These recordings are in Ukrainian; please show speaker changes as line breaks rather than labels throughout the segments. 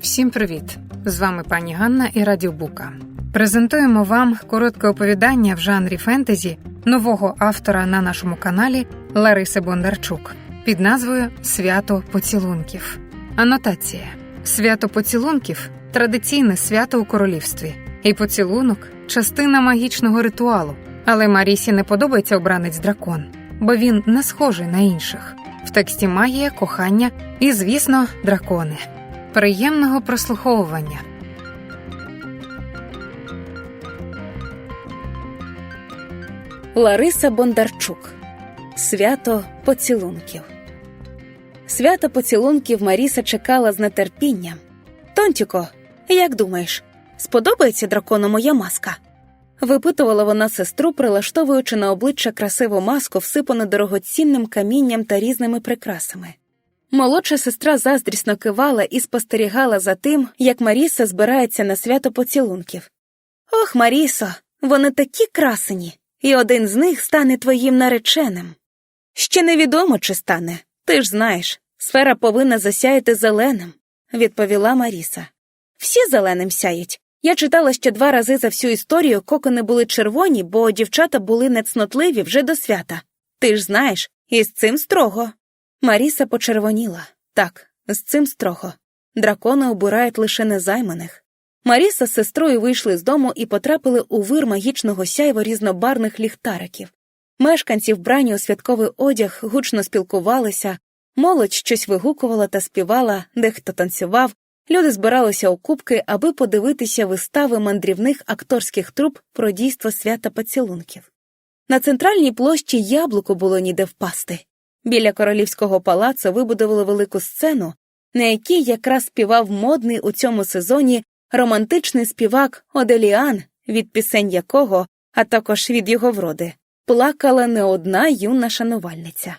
Всім привіт! З вами пані Ганна і Радіобука. Презентуємо вам коротке оповідання в жанрі фентезі нового автора на нашому каналі Лариси Бондарчук під назвою Свято поцілунків. Анотація: Свято поцілунків традиційне свято у королівстві, і поцілунок частина магічного ритуалу. Але Марісі не подобається обранець дракон, бо він не схожий на інших. В тексті магія, кохання і, звісно, дракони. Приємного прослуховування.
Лариса Бондарчук Свято поцілунків. Свято поцілунків Маріса чекала з нетерпінням. Тонтіко, як думаєш, сподобається дракону моя маска? Випитувала вона сестру, прилаштовуючи на обличчя красиву маску, всипану дорогоцінним камінням та різними прикрасами. Молодша сестра заздрісно кивала і спостерігала за тим, як Маріса збирається на свято поцілунків. Ох, Марісо, вони такі красені, і один з них стане твоїм нареченим. Ще невідомо, чи стане. Ти ж знаєш, сфера повинна засяяти зеленим, відповіла Маріса. Всі зеленим сяють. Я читала ще два рази за всю історію кокони були червоні, бо дівчата були нецнотливі вже до свята. Ти ж знаєш, і з цим строго. Маріса почервоніла. Так, з цим строго. Дракони обирають лише незайманих. Маріса з сестрою вийшли з дому і потрапили у вир магічного сяйва різнобарних ліхтариків. Мешканці, вбрані у святковий одяг, гучно спілкувалися, молодь щось вигукувала та співала, дехто танцював, люди збиралися у кубки, аби подивитися вистави мандрівних акторських труп про дійство свята поцілунків. На центральній площі яблуку було ніде впасти. Біля королівського палацу вибудували велику сцену, на якій якраз співав модний у цьому сезоні романтичний співак Оделіан, від пісень якого, а також від його вроди, плакала не одна юна шанувальниця.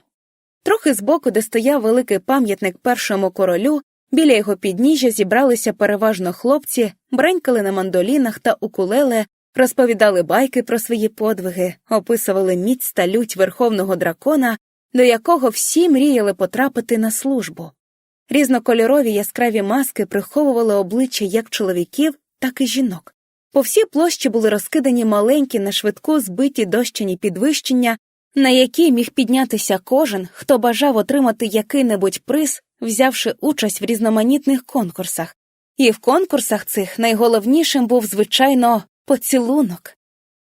Трохи збоку, де стояв великий пам'ятник першому королю, біля його підніжжя зібралися переважно хлопці, бренькали на мандолінах та укулеле, розповідали байки про свої подвиги, описували міць та лють верховного дракона, до якого всі мріяли потрапити на службу. Різнокольорові яскраві маски приховували обличчя як чоловіків, так і жінок. По всій площі були розкидані маленькі на швидку збиті дощані підвищення, на які міг піднятися кожен, хто бажав отримати який-небудь приз, взявши участь в різноманітних конкурсах. І в конкурсах цих найголовнішим був, звичайно, поцілунок.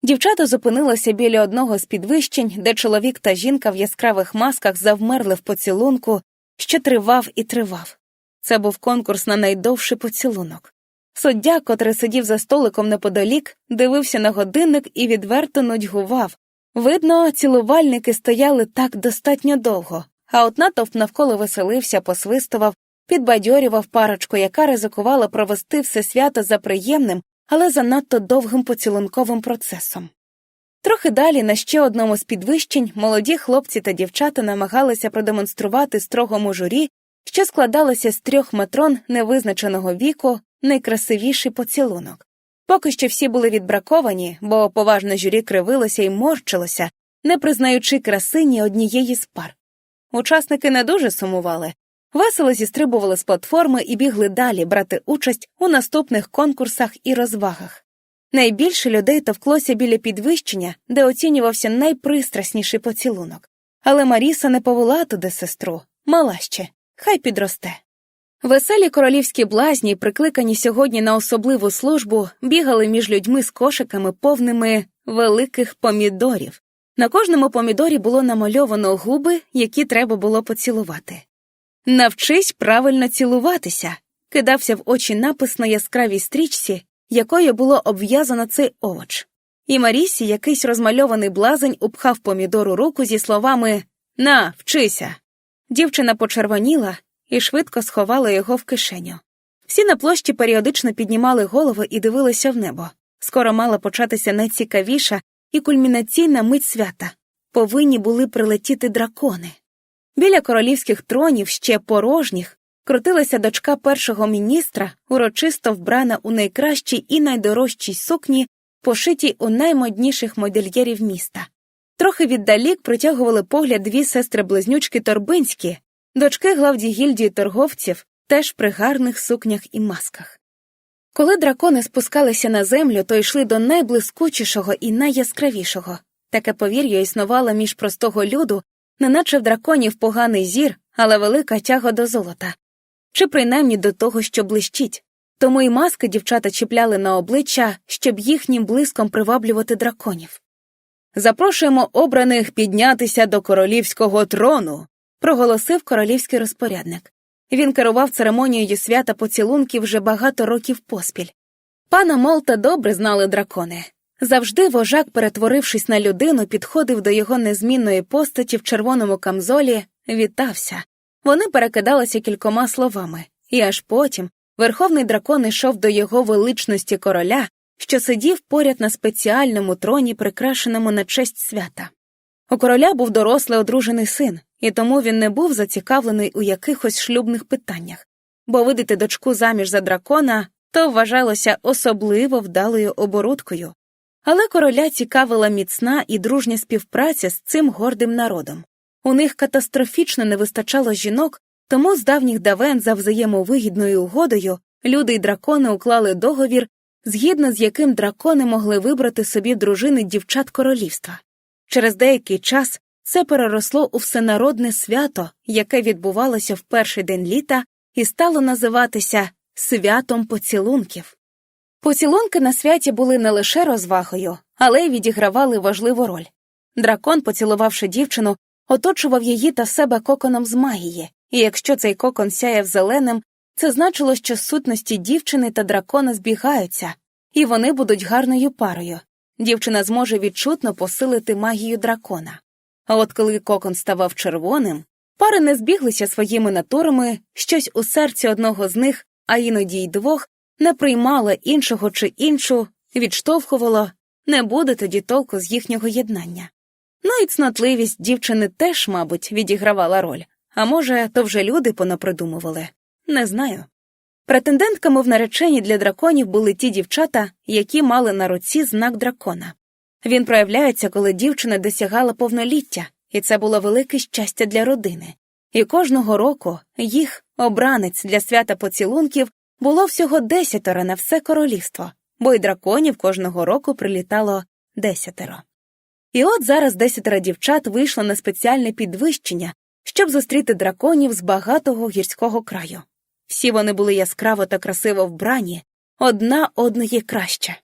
Дівчата зупинилися біля одного з підвищень, де чоловік та жінка в яскравих масках завмерли в поцілунку, що тривав і тривав. Це був конкурс на найдовший поцілунок. Суддя, котрий сидів за столиком неподалік, дивився на годинник і відверто нудьгував. Видно, цілувальники стояли так достатньо довго, а от натовп навколо веселився, посвистував, підбадьорював парочку, яка ризикувала провести все свято за приємним, але занадто довгим поцілунковим процесом. Трохи далі на ще одному з підвищень молоді хлопці та дівчата намагалися продемонструвати строгому журі, що складалося з трьох матрон невизначеного віку, найкрасивіший поцілунок. Поки що всі були відбраковані, бо поважне журі кривилося і морщилося, не признаючи красині однієї з пар. Учасники не дуже сумували, весело зістрибували з платформи і бігли далі брати участь у наступних конкурсах і розвагах. Найбільше людей товклося біля підвищення, де оцінювався найпристрасніший поцілунок. Але Маріса не повела туди сестру, мала ще, хай підросте. Веселі королівські блазні, прикликані сьогодні на особливу службу, бігали між людьми з кошиками повними великих помідорів. На кожному помідорі було намальовано губи, які треба було поцілувати. Навчись правильно цілуватися, кидався в очі напис на яскравій стрічці, якою було обв'язано цей овоч. І Марісі якийсь розмальований блазень упхав помідору руку зі словами На, вчися. Дівчина почервоніла і швидко сховала його в кишеню. Всі на площі періодично піднімали голови і дивилися в небо. Скоро мала початися найцікавіша і кульмінаційна мить свята. Повинні були прилетіти дракони. Біля королівських тронів, ще порожніх, крутилася дочка першого міністра, урочисто вбрана у найкращій і найдорожчій сукні, пошитій у наймодніших модельєрів міста. Трохи віддалік протягували погляд дві сестри близнючки торбинські, дочки главді гільдії торговців, теж при гарних сукнях і масках. Коли дракони спускалися на землю, то йшли до найблискучішого і найяскравішого. Таке повір'я існувало між простого люду, неначе в драконів поганий зір, але велика тяга до золота, чи принаймні до того, що блищить. Тому й маски дівчата чіпляли на обличчя, щоб їхнім блиском приваблювати драконів. Запрошуємо обраних піднятися до королівського трону, проголосив королівський розпорядник. Він керував церемонією свята поцілунків вже багато років поспіль. Пана Молта добре знали дракони. Завжди вожак, перетворившись на людину, підходив до його незмінної постаті в червоному камзолі, вітався. Вони перекидалися кількома словами, і аж потім верховний дракон йшов до його величності короля, що сидів поряд на спеціальному троні, прикрашеному на честь свята. У короля був дорослий одружений син, і тому він не був зацікавлений у якихось шлюбних питаннях, бо видати дочку заміж за дракона то вважалося особливо вдалою оборудкою. Але короля цікавила міцна і дружня співпраця з цим гордим народом. У них катастрофічно не вистачало жінок, тому з давніх давен за взаємовигідною угодою люди й дракони уклали договір, згідно з яким дракони могли вибрати собі дружини дівчат королівства. Через деякий час це переросло у всенародне свято, яке відбувалося в перший день літа і стало називатися святом поцілунків. Поцілунки на святі були не лише розвагою, але й відігравали важливу роль. Дракон, поцілувавши дівчину, оточував її та себе коконом з магії, і якщо цей кокон сяяв зеленим, це значило, що сутності дівчини та дракона збігаються, і вони будуть гарною парою. Дівчина зможе відчутно посилити магію дракона. А от коли кокон ставав червоним, пари не збіглися своїми натурами, щось у серці одного з них, а іноді й двох, не приймало іншого чи іншу, відштовхувало, не буде тоді толку з їхнього єднання. Ну і цнотливість дівчини теж, мабуть, відігравала роль, а може, то вже люди понапридумували не знаю. Претендентками в нареченні для драконів були ті дівчата, які мали на руці знак дракона. Він проявляється, коли дівчина досягала повноліття, і це було велике щастя для родини. І кожного року їх, обранець для свята поцілунків, було всього десятеро на все королівство, бо й драконів кожного року прилітало десятеро. І от зараз десятеро дівчат вийшло на спеціальне підвищення, щоб зустріти драконів з багатого гірського краю. Всі вони були яскраво та красиво вбрані, одна одної краща.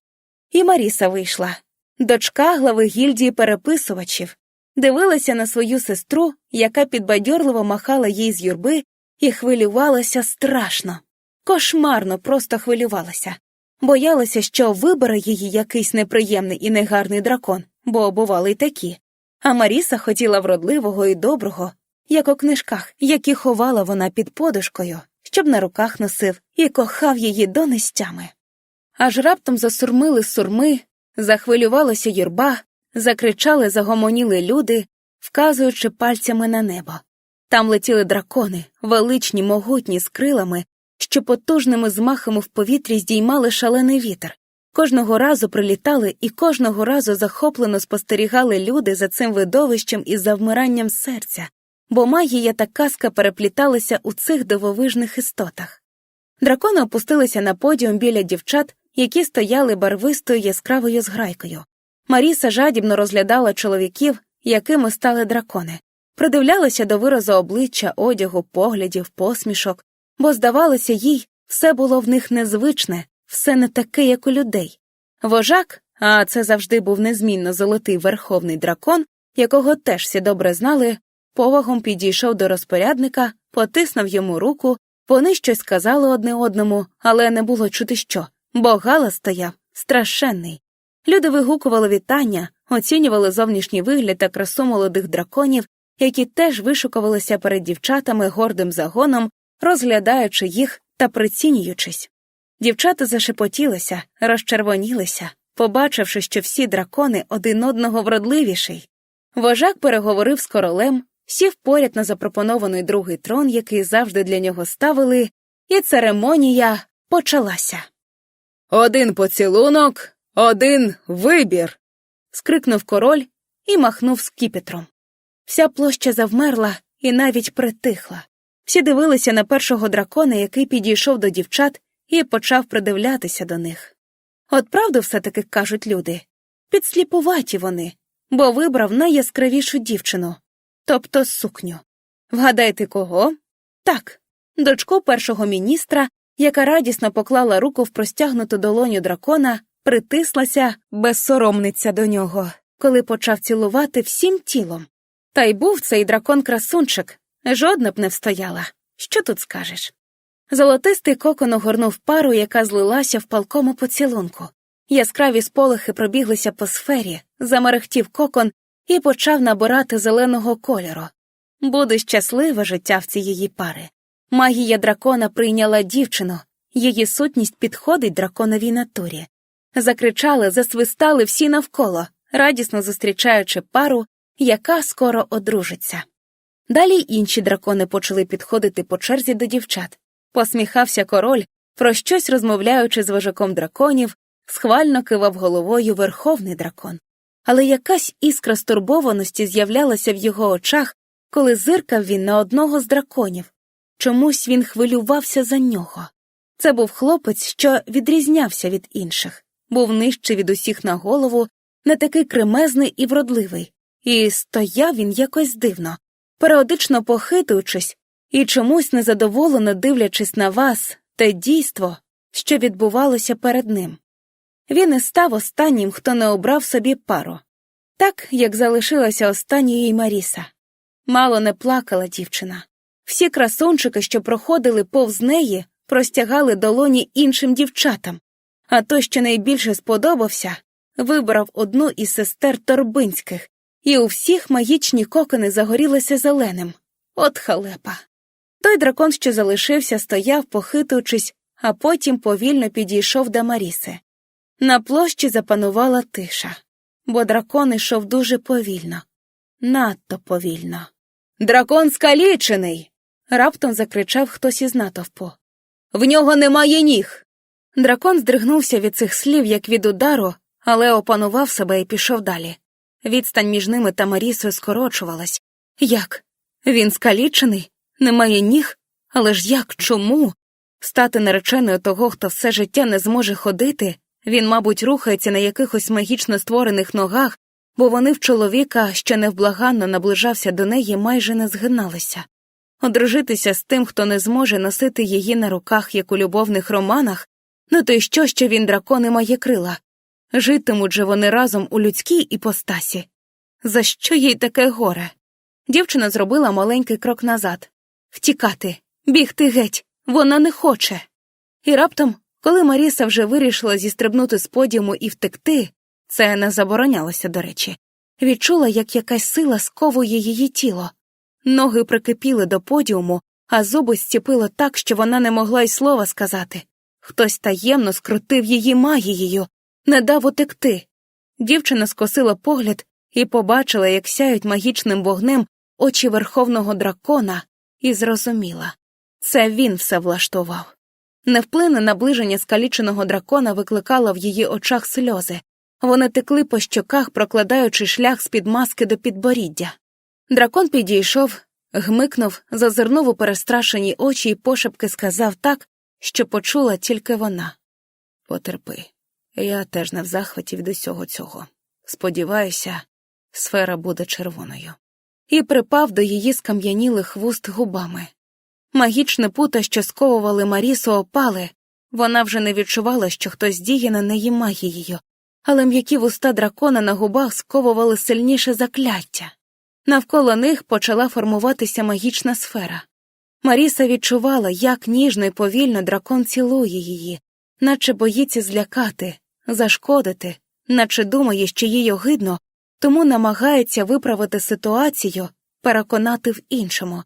І Маріса вийшла, дочка глави гільдії переписувачів, дивилася на свою сестру, яка підбадьорливо махала їй з юрби, і хвилювалася страшно, кошмарно просто хвилювалася, боялася, що вибере її якийсь неприємний і негарний дракон, бо бували й такі. А Маріса хотіла вродливого і доброго, як у книжках, які ховала вона під подушкою, щоб на руках носив і кохав її до нестями. Аж раптом засурмили сурми, захвилювалася юрба, закричали, загомоніли люди, вказуючи пальцями на небо. Там летіли дракони, величні, могутні, з крилами, що потужними змахами в повітрі здіймали шалений вітер. Кожного разу прилітали і кожного разу захоплено спостерігали люди за цим видовищем із завмиранням серця, бо магія та казка перепліталися у цих дивовижних істотах. Дракони опустилися на подіум біля дівчат, які стояли барвистою яскравою зграйкою. Маріса жадібно розглядала чоловіків, якими стали дракони, придивлялася до виразу обличчя, одягу, поглядів, посмішок, бо, здавалося, їй все було в них незвичне, все не таке, як у людей. Вожак, а це завжди був незмінно золотий верховний дракон, якого теж всі добре знали, повагом підійшов до розпорядника, потиснув йому руку, вони щось сказали одне одному, але не було чути що, бо галас стояв страшенний. Люди вигукували вітання, оцінювали зовнішній вигляд та красу молодих драконів, які теж вишукувалися перед дівчатами гордим загоном, розглядаючи їх та прицінюючись. Дівчата зашепотілися, розчервонілися, побачивши, що всі дракони один одного вродливіший. Вожак переговорив з королем, сів поряд на запропонований другий трон, який завжди для нього ставили, і церемонія почалася. Один поцілунок, один вибір. скрикнув король і махнув скіпетром. Вся площа завмерла і навіть притихла. Всі дивилися на першого дракона, який підійшов до дівчат і почав придивлятися до них. От правду все таки кажуть люди підсліпуваті вони, бо вибрав найяскравішу дівчину, тобто сукню. Вгадайте кого? Так, дочку першого міністра, яка радісно поклала руку в простягнуту долоню дракона, притислася, безсоромниця до нього, коли почав цілувати всім тілом. Та й був цей дракон красунчик, жодна б не встояла. Що тут скажеш? Золотистий кокон огорнув пару, яка злилася в палкому поцілунку. Яскраві сполохи пробіглися по сфері, замерехтів кокон і почав набирати зеленого кольору. Буде щасливе життя в цієї пари. Магія дракона прийняла дівчину, її сутність підходить драконовій натурі. Закричали, засвистали всі навколо, радісно зустрічаючи пару, яка скоро одружиться. Далі інші дракони почали підходити по черзі до дівчат. Посміхався король, про щось розмовляючи з вожаком драконів, схвально кивав головою верховний дракон. Але якась іскра стурбованості з'являлася в його очах, коли зиркав він на одного з драконів. Чомусь він хвилювався за нього. Це був хлопець, що відрізнявся від інших, був нижче від усіх на голову, не такий кремезний і вродливий, і стояв він якось дивно, періодично похитуючись і чомусь незадоволено дивлячись на вас те дійство, що відбувалося перед ним. Він і став останнім, хто не обрав собі пару, так як залишилася останньою Маріса. Мало не плакала дівчина. Всі красунчики, що проходили повз неї, простягали долоні іншим дівчатам, а той, що найбільше сподобався, вибрав одну із сестер торбинських, і у всіх магічні кокони загорілися зеленим. От халепа. Той дракон, що залишився, стояв, похитуючись, а потім повільно підійшов до Маріси. На площі запанувала тиша, бо дракон йшов дуже повільно, надто повільно. Дракон скалічений. раптом закричав хтось із натовпу. В нього немає ніг. Дракон здригнувся від цих слів, як від удару, але опанував себе і пішов далі. Відстань між ними та Марісою скорочувалась. Як? Він скалічений? Немає ніг? Але ж як? Чому? Стати нареченою того, хто все життя не зможе ходити, він, мабуть, рухається на якихось магічно створених ногах, бо вони в чоловіка, що невблаганно наближався до неї, майже не згиналися. Одружитися з тим, хто не зможе носити її на руках, як у любовних романах, ну то й що, що він дракон і має крила? Житимуть же вони разом у людській іпостасі. За що їй таке горе? Дівчина зробила маленький крок назад втікати, бігти геть, вона не хоче. І раптом, коли Маріса вже вирішила зістрибнути з подіуму і втекти, це не заборонялося, до речі, відчула, як якась сила сковує її тіло. Ноги прикипіли до подіуму, а зуби зціпило так, що вона не могла й слова сказати. Хтось таємно скрутив її магією, не дав утекти. Дівчина скосила погляд і побачила, як сяють магічним вогнем очі верховного дракона, і зрозуміла це він все влаштував. Невплине наближення скаліченого дракона викликало в її очах сльози. Вони текли по щоках, прокладаючи шлях з під маски до підборіддя. Дракон підійшов, гмикнув, зазирнув у перестрашені очі і пошепки сказав так, що почула тільки вона. Потерпи, я теж не в захваті від усього цього. Сподіваюся, сфера буде червоною. І припав до її скам'янілих вуст губами. Магічне пута, що сковували Марісу, опали, вона вже не відчувала, що хтось діє на неї магією, але м'які вуста дракона на губах сковували сильніше закляття. Навколо них почала формуватися магічна сфера. Маріса відчувала, як ніжно і повільно дракон цілує її, наче боїться злякати, зашкодити, наче думає, що їй огидно, тому намагається виправити ситуацію, переконати в іншому.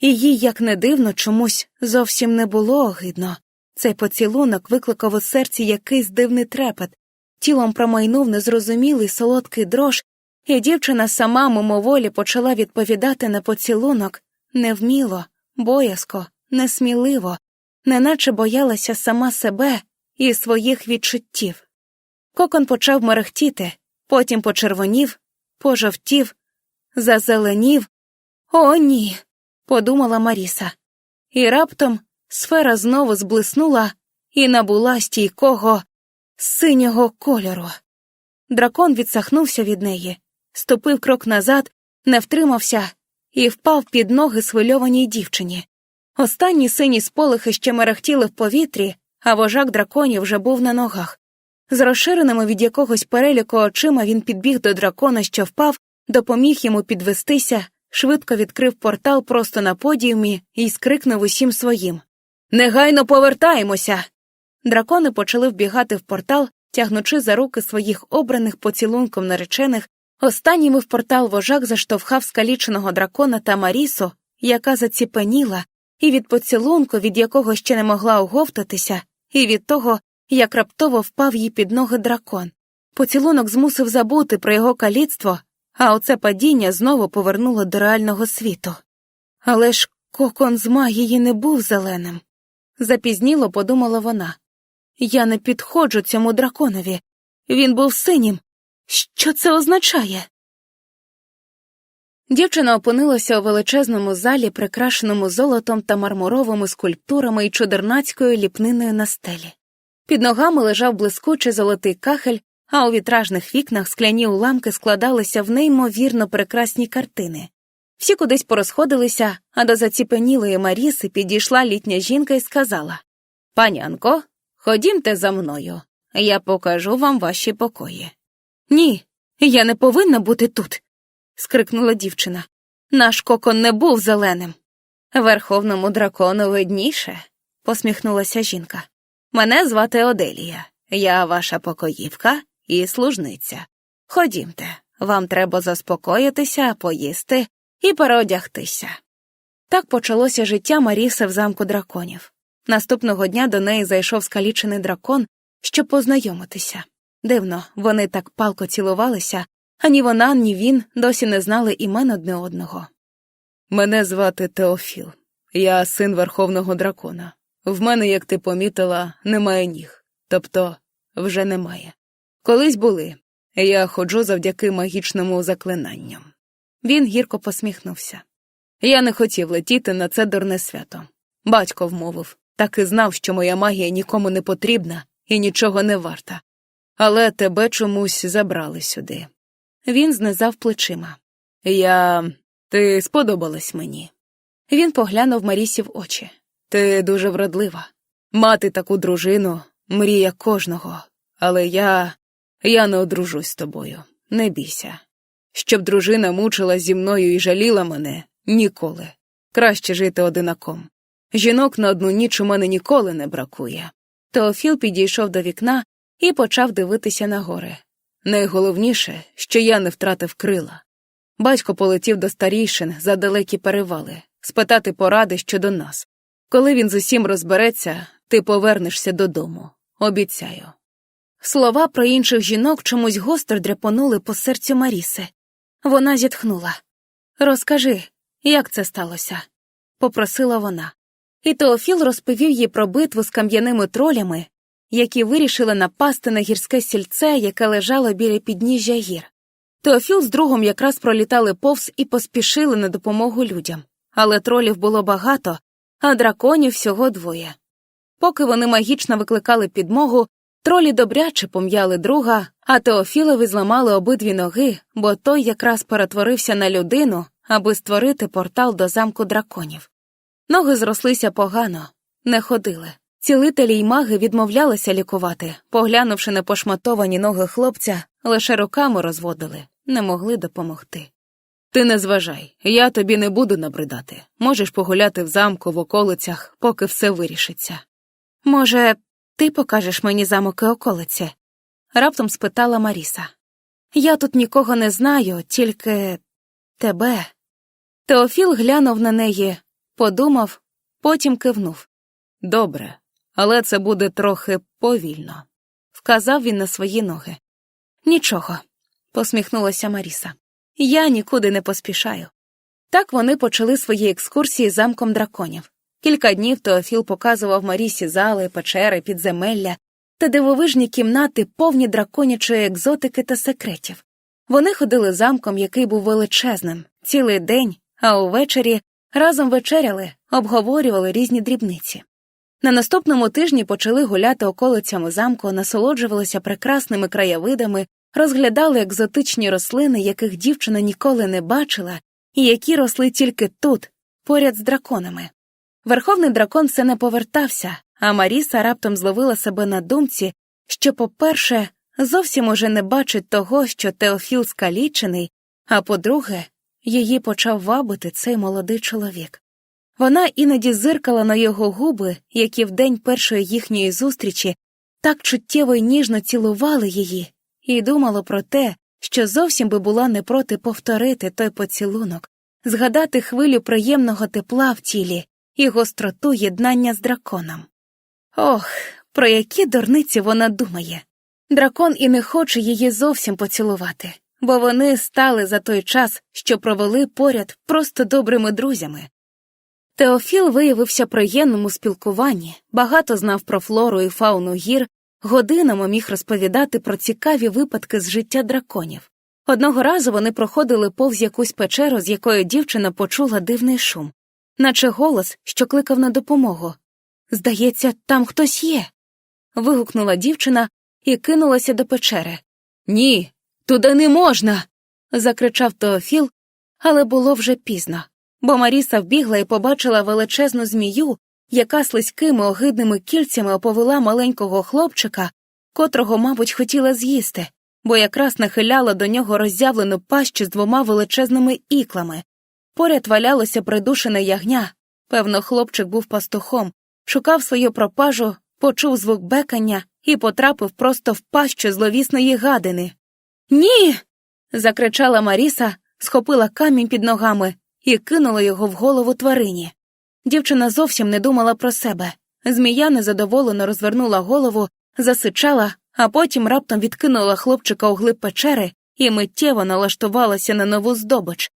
І їй, як не дивно, чомусь зовсім не було огидно. Цей поцілунок викликав у серці якийсь дивний трепет, тілом промайнув незрозумілий солодкий дрож, і дівчина сама мимоволі почала відповідати на поцілунок невміло, боязко, несміливо, неначе боялася сама себе і своїх відчуттів. Кокон почав мерехтіти, потім почервонів, пожовтів, зазеленів. О, ні, подумала Маріса. і раптом сфера знову зблиснула і набула стійкого синього кольору. Дракон відсахнувся від неї, ступив крок назад, не втримався і впав під ноги свильованій дівчині. Останні сині сполохи ще мерехтіли в повітрі, а вожак драконів вже був на ногах. З розширеними від якогось переліку очима він підбіг до дракона, що впав, допоміг йому підвестися, швидко відкрив портал просто на подіумі і скрикнув усім своїм Негайно повертаємося. Дракони почали вбігати в портал, тягнучи за руки своїх обраних поцілунком наречених. Останніми в портал вожак заштовхав скаліченого дракона та Марісу, яка заціпеніла, і від поцілунку, від якого ще не могла оговтатися, і від того, як раптово впав їй під ноги дракон. Поцілунок змусив забути про його каліцтво, а оце падіння знову повернуло до реального світу. Але ж кокон з магії не був зеленим. Запізніло подумала вона. Я не підходжу цьому драконові. Він був синім. Що це означає? Дівчина опинилася у величезному залі, прикрашеному золотом та мармуровими скульптурами і чудернацькою ліпниною на стелі. Під ногами лежав блискучий золотий кахель, а у вітражних вікнах скляні уламки складалися в неймовірно прекрасні картини. Всі кудись порозходилися, а до заціпенілої Маріси підійшла літня жінка і сказала Панянко, ходімте за мною, я покажу вам ваші покої. Ні, я не повинна бути тут. скрикнула дівчина. Наш кокон не був зеленим. Верховному дракону видніше, посміхнулася жінка. Мене звати Оделія, я ваша покоївка і служниця. Ходімте, вам треба заспокоїтися, поїсти і переодягтися. Так почалося життя Маріси в замку драконів. Наступного дня до неї зайшов скалічений дракон, щоб познайомитися. Дивно, вони так палко цілувалися, ані вона, ні він досі не знали імен одне одного.
Мене звати Теофіл. Я син верховного дракона. В мене, як ти помітила, немає ніг, тобто вже немає. Колись були. Я ходжу завдяки магічному заклинанням.
Він гірко посміхнувся.
Я не хотів летіти на це дурне свято. Батько вмовив, так і знав, що моя магія нікому не потрібна і нічого не варта. Але тебе чомусь забрали сюди.
Він знизав плечима.
Я. ти сподобалась мені.
Він поглянув Марісі в очі.
Ти дуже вродлива. Мати таку дружину мрія кожного, але я. я не одружусь з тобою. Не бійся. Щоб дружина мучила зі мною і жаліла мене ніколи. Краще жити одинаком. Жінок на одну ніч у мене ніколи не бракує.
Теофіл підійшов до вікна і почав дивитися на гори.
Найголовніше, що я не втратив крила. Батько полетів до старійшин за далекі перевали, спитати поради щодо нас. Коли він з усім розбереться, ти повернешся додому. Обіцяю.
Слова про інших жінок чомусь гостро дряпонули по серцю Маріси. Вона зітхнула. Розкажи, як це сталося? попросила вона. І Теофіл розповів їй про битву з кам'яними тролями, які вирішили напасти на гірське сільце, яке лежало біля підніжжя гір. Теофіл з другом якраз пролітали повз і поспішили на допомогу людям, але тролів було багато, а драконів всього двоє. Поки вони магічно викликали підмогу, тролі добряче пом'яли друга, а Теофілові зламали обидві ноги, бо той якраз перетворився на людину, аби створити портал до замку драконів. Ноги зрослися погано, не ходили. Цілителі й маги відмовлялися лікувати, поглянувши на пошматовані ноги хлопця, лише руками розводили, не могли допомогти.
Ти не зважай, я тобі не буду набридати. Можеш погуляти в замку в околицях, поки все вирішиться.
Може, ти покажеш мені замок і околиці? раптом спитала Маріса. Я тут нікого не знаю, тільки тебе. Теофіл глянув на неї, подумав, потім кивнув.
Добре, але це буде трохи повільно,
вказав він на свої ноги. Нічого, посміхнулася Маріса. Я нікуди не поспішаю. Так вони почали свої екскурсії замком драконів. Кілька днів Теофіл показував Марісі зали, печери, підземелля та дивовижні кімнати, повні драконячої екзотики та секретів. Вони ходили замком, який був величезним, цілий день, а увечері Разом вечеряли, обговорювали різні дрібниці. На наступному тижні почали гуляти околицями замку, насолоджувалися прекрасними краєвидами, розглядали екзотичні рослини, яких дівчина ніколи не бачила, і які росли тільки тут, поряд з драконами. Верховний дракон все не повертався, а Маріса раптом зловила себе на думці, що, по-перше, зовсім уже не бачить того, що Теофіл скалічений, а по-друге, її почав вабити цей молодий чоловік. Вона іноді зиркала на його губи, які в день першої їхньої зустрічі так чуттєво й ніжно цілували її, і думала про те, що зовсім би була не проти повторити той поцілунок, згадати хвилю приємного тепла в тілі і гостроту єднання з драконом. Ох, про які дурниці вона думає. Дракон і не хоче її зовсім поцілувати, бо вони стали за той час, що провели поряд просто добрими друзями. Теофіл виявився приємним у спілкуванні, багато знав про флору і фауну гір, годинами міг розповідати про цікаві випадки з життя драконів. Одного разу вони проходили повз якусь печеру, з якої дівчина почула дивний шум, наче голос, що кликав на допомогу. Здається, там хтось є. вигукнула дівчина і кинулася до печери. Ні, туди не можна. закричав Теофіл, але було вже пізно, бо Маріса вбігла і побачила величезну змію, яка слизькими огидними кільцями оповела маленького хлопчика, котрого, мабуть, хотіла з'їсти, бо якраз нахиляла до нього роззявлену пащу з двома величезними іклами. Поряд валялося придушене ягня. Певно, хлопчик був пастухом, шукав свою пропажу, почув звук бекання і потрапив просто в пащу зловісної гадини. Ні. закричала Маріса, схопила камінь під ногами і кинула його в голову тварині. Дівчина зовсім не думала про себе. Змія незадоволено розвернула голову, засичала, а потім раптом відкинула хлопчика у глиб печери і миттєво налаштувалася на нову здобич.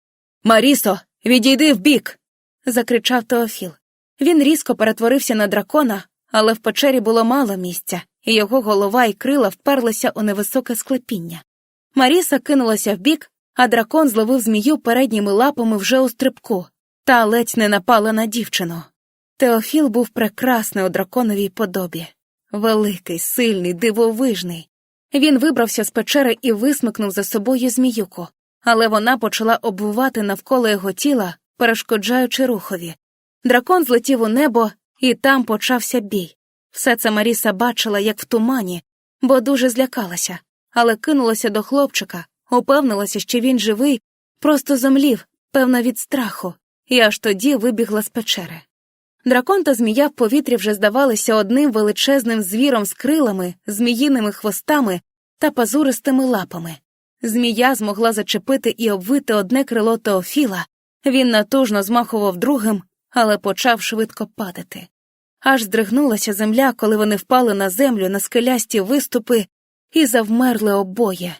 Марісо, відійди вбік. закричав Теофіл. Він різко перетворився на дракона, але в печері було мало місця, і його голова і крила вперлися у невисоке склепіння. Маріса кинулася вбік, а дракон зловив змію передніми лапами вже у стрибку, та ледь не напала на дівчину. Теофіл був прекрасний у драконовій подобі великий, сильний, дивовижний. Він вибрався з печери і висмикнув за собою зміюку, але вона почала обвивати навколо його тіла, перешкоджаючи рухові. Дракон злетів у небо, і там почався бій. Все це Маріса бачила, як в тумані, бо дуже злякалася, але кинулася до хлопчика, упевнилася, що він живий, просто замлів, певно, від страху, і аж тоді вибігла з печери. Дракон та змія в повітрі вже здавалися одним величезним звіром з крилами, зміїними хвостами та пазуристими лапами. Змія змогла зачепити і обвити одне крило Теофіла, він натужно змахував другим, але почав швидко падати. Аж здригнулася земля, коли вони впали на землю на скелясті виступи і завмерли обоє.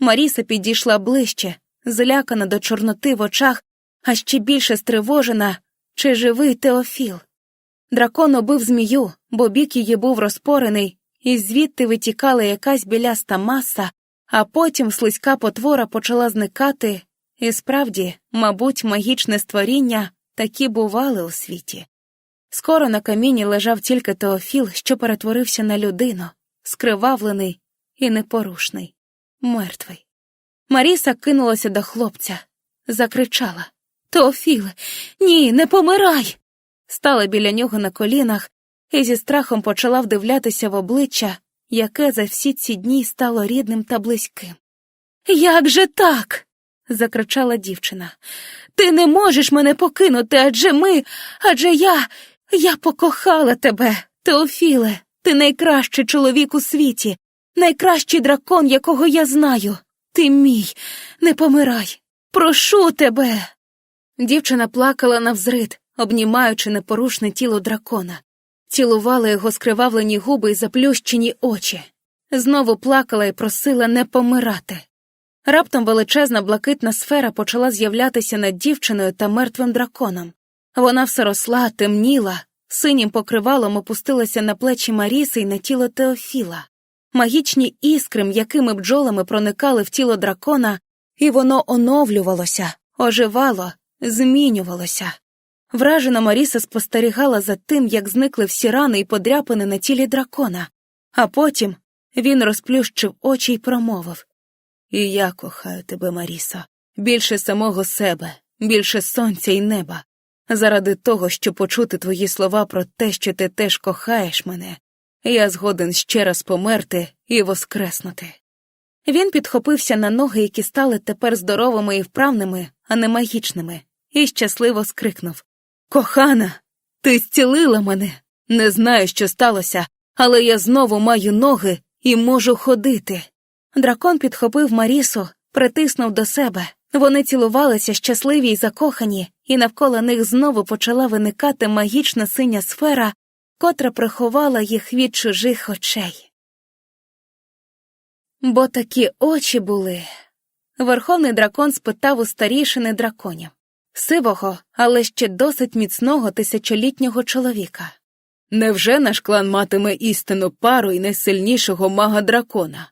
Маріса підійшла ближче, злякана до чорноти в очах, а ще більше стривожена, чи живий Теофіл. Дракон убив змію, бо бік її був розпорений, і звідти витікала якась біляста маса, а потім слизька потвора почала зникати, і справді, мабуть, магічне створіння такі бували у світі. Скоро на каміні лежав тільки Теофіл, що перетворився на людину, скривавлений і непорушний, мертвий. Маріса кинулася до хлопця, закричала Теофіле, ні, не помирай. Стала біля нього на колінах і зі страхом почала вдивлятися в обличчя, яке за всі ці дні стало рідним та близьким. Як же так? закричала дівчина. Ти не можеш мене покинути, адже ми, адже я, я покохала тебе, Теофіле, ти найкращий чоловік у світі, найкращий дракон, якого я знаю. Ти мій, не помирай. Прошу тебе. Дівчина плакала навзрид, обнімаючи непорушне тіло дракона, цілувала його скривавлені губи й заплющені очі, знову плакала і просила не помирати. Раптом величезна блакитна сфера почала з'являтися над дівчиною та мертвим драконом. Вона все росла, темніла, синім покривалом опустилася на плечі Маріси й на тіло Теофіла. Магічні іскри м'якими бджолами проникали в тіло дракона, і воно оновлювалося, оживало, змінювалося. Вражена Маріса спостерігала за тим, як зникли всі рани і подряпини на тілі дракона, а потім він розплющив очі й промовив І я кохаю тебе, Марісо, більше самого себе, більше сонця і неба. Заради того, щоб почути твої слова про те, що ти теж кохаєш мене, я згоден ще раз померти і воскреснути. Він підхопився на ноги, які стали тепер здоровими і вправними, а не магічними, і щасливо скрикнув Кохана, ти зцілила мене. Не знаю, що сталося, але я знову маю ноги і можу ходити. Дракон підхопив Марісу, притиснув до себе. Вони цілувалися щасливі й закохані, і навколо них знову почала виникати магічна синя сфера, котра приховала їх від чужих очей. Бо такі очі були. Верховний дракон спитав у старішини драконів сивого, але ще досить міцного тисячолітнього чоловіка.
Невже наш клан матиме істинну пару і найсильнішого мага дракона?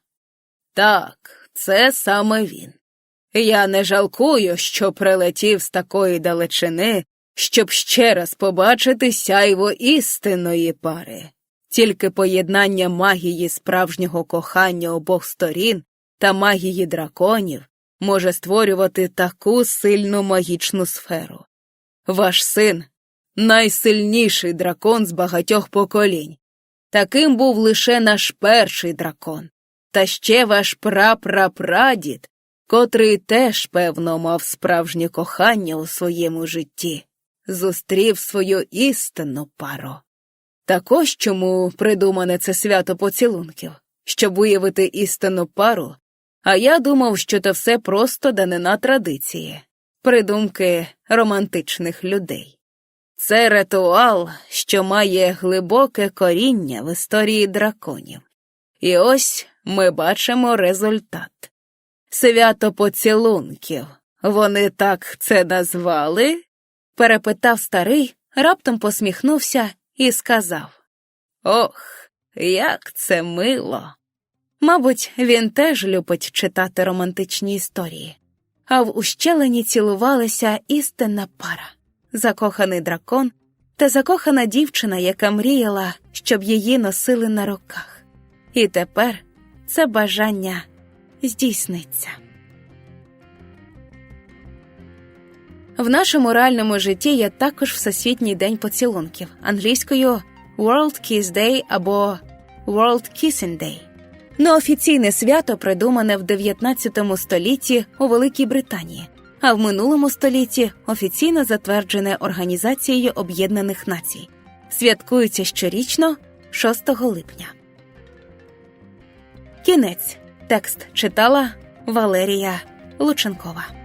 Так, це саме він. Я не жалкую, що прилетів з такої далечини, щоб ще раз побачити сяйво істинної пари. Тільки поєднання магії справжнього кохання обох сторін та магії драконів може створювати таку сильну магічну сферу. Ваш син найсильніший дракон з багатьох поколінь. Таким був лише наш перший дракон, та ще ваш прапрапрадід, котрий теж, певно, мав справжнє кохання у своєму житті, зустрів свою істинну пару. Так ось чому придумане це свято поцілунків, щоб виявити істинну пару, а я думав, що це все просто данина традиції, придумки романтичних людей. Це ритуал, що має глибоке коріння в історії драконів. І ось ми бачимо результат. Свято поцілунків. Вони так це назвали?
перепитав старий, раптом посміхнувся і сказав
Ох, як це мило.
Мабуть, він теж любить читати романтичні історії, а в ущелині цілувалася істинна пара закоханий дракон та закохана дівчина, яка мріяла, щоб її носили на руках. І тепер це бажання здійсниться. В нашому реальному житті є також Всесвітній день поцілунків англійською World Kiss Day або World Kissing Day. Неофіційне свято придумане в 19 столітті у Великій Британії, а в минулому столітті офіційно затверджене Організацією Об'єднаних Націй. Святкується щорічно 6 липня. Кінець. Текст читала Валерія Лученкова.